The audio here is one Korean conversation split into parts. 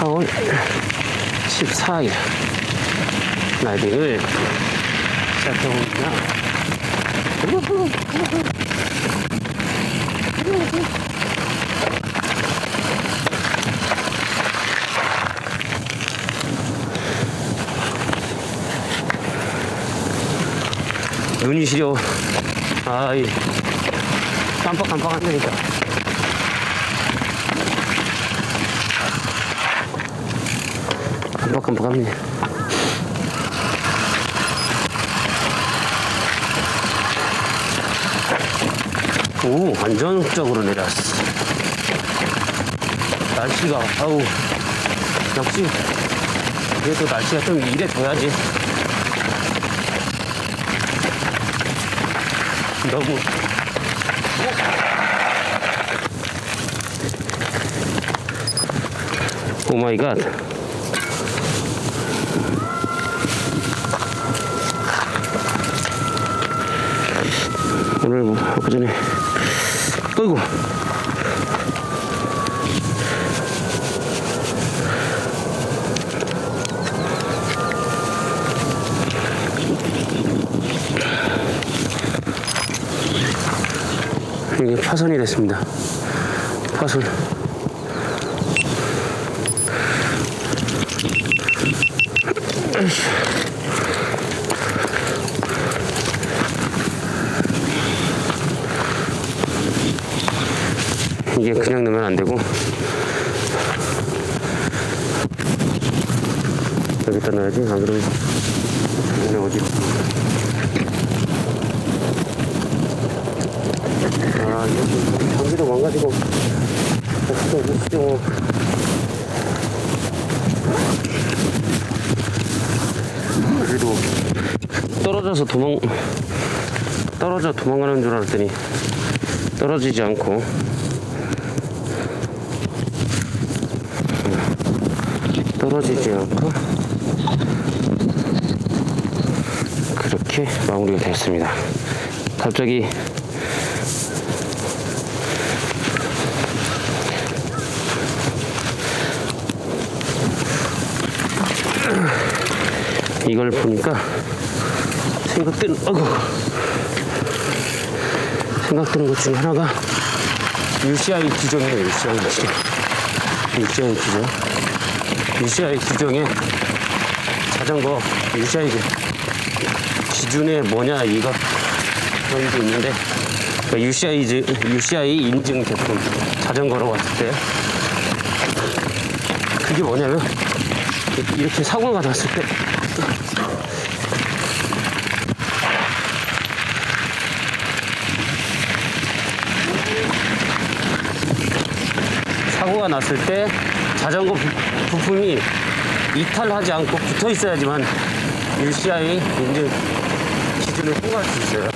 4월 14일 라이딩을 시작해봅니다. 눈이 시려. 아이, 깜빡깜빡한다니까. 깜빡깜빡합니다. 오, 안전적으로 내려왔어. 날씨가, 아우, 역시, 그래도 날씨가 좀 이래줘야지. 너무, 오 마이 갓. 오늘 뭐 아까 전에 어이구 이게 파손이 됐습니다. 파손 이게 그냥 넣으면 안 되고. 여기다 넣어야지. 안 그러면 얘네 어디 아 이거 전기도 망가지고. 어떻게 어떻게 뭐 그래도 떨어져서 도망 떨어져 도망가는 줄 알았더니 떨어지지 않고 떨어지지 않고 그렇게 마무리가 됐습니다. 갑자기 이걸 보니까 생각드는 어구 생각드는 것 중에 하나가 UCI 규정이에요. UCI 규정. UCI 규정. UCI 규정에 자전거 UCI 기준에 뭐냐 이거? 그런 게 있는데 그러니까 UCI 즈- UCI 인증 제품 자전거로 왔을 때. 그게 뭐냐면 이렇게 사고가 났을 때. 사고가 났을 때 자전거 부- 부품이 이탈하지 않고 붙어 있어야지만 UCI 인증 기준을 통과할 수 있어요.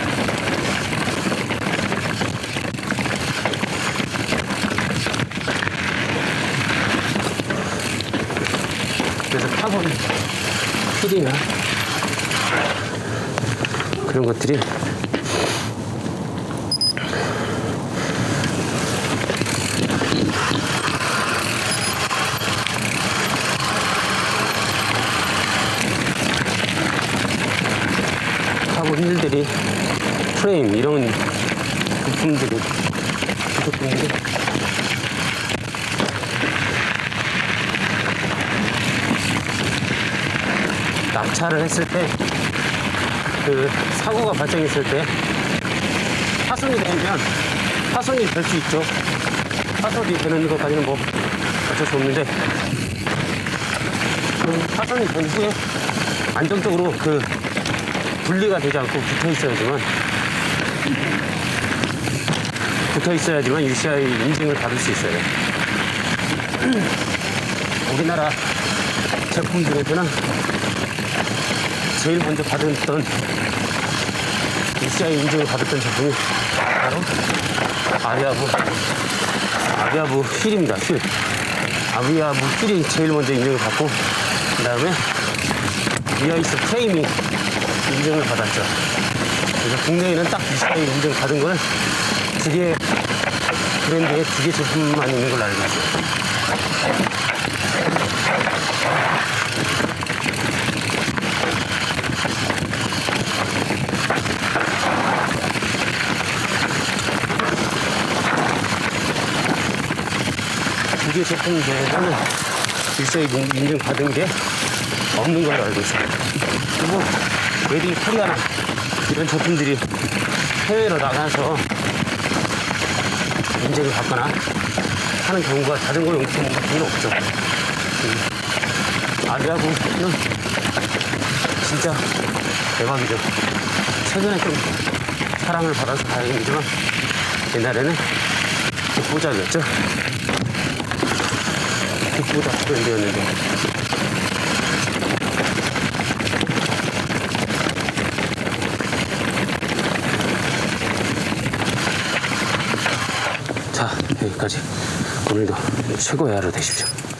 그래서 카본 필이나 그런 것들이 카본 휠들이 프레임 이런 부품들이 부족한데 낙차를 했을 때 그 사고가 발생했을 때 파손이 되면 파손이 될 수 있죠. 파손이 되는 것까지는 뭐 어쩔 수 없는데 그 파손이 된 후에 안정적으로 그 분리가 되지 않고 붙어 있어야지만 붙어 있어야지만 UCI 인증을 받을 수 있어요. 우리나라 제품 중에서는 제일 먼저 받았던 UCI 인증을 받았던 제품이 바로 아비아부 아비아부 휠입니다. 휠. 아비아부 휠이 제일 먼저 인증을 받고 그 다음에 리아이스 프레임이 인증을 받았죠. 그래서 국내에는 딱 비슷하게 인증 받은 거는 두 개, 브랜드에 두 개 제품만 있는 걸로 알고 있어요. 두개 제품 중에서는 일사의 인증 받은 게 없는 걸로 알고 있어요. 그리고 웨딩 코리아나 이런 제품들이 해외로 나가서 인증을 받거나 하는 경우가 자전거 용품 같은 건 없죠. 음, 아리아부는 진짜 대박이죠. 최근에 좀 사랑을 받아서 다행이지만 옛날에는 독보작이었죠. 독보작 브랜드였는데 자 여기까지 오늘도 최고의 하루 되십시오.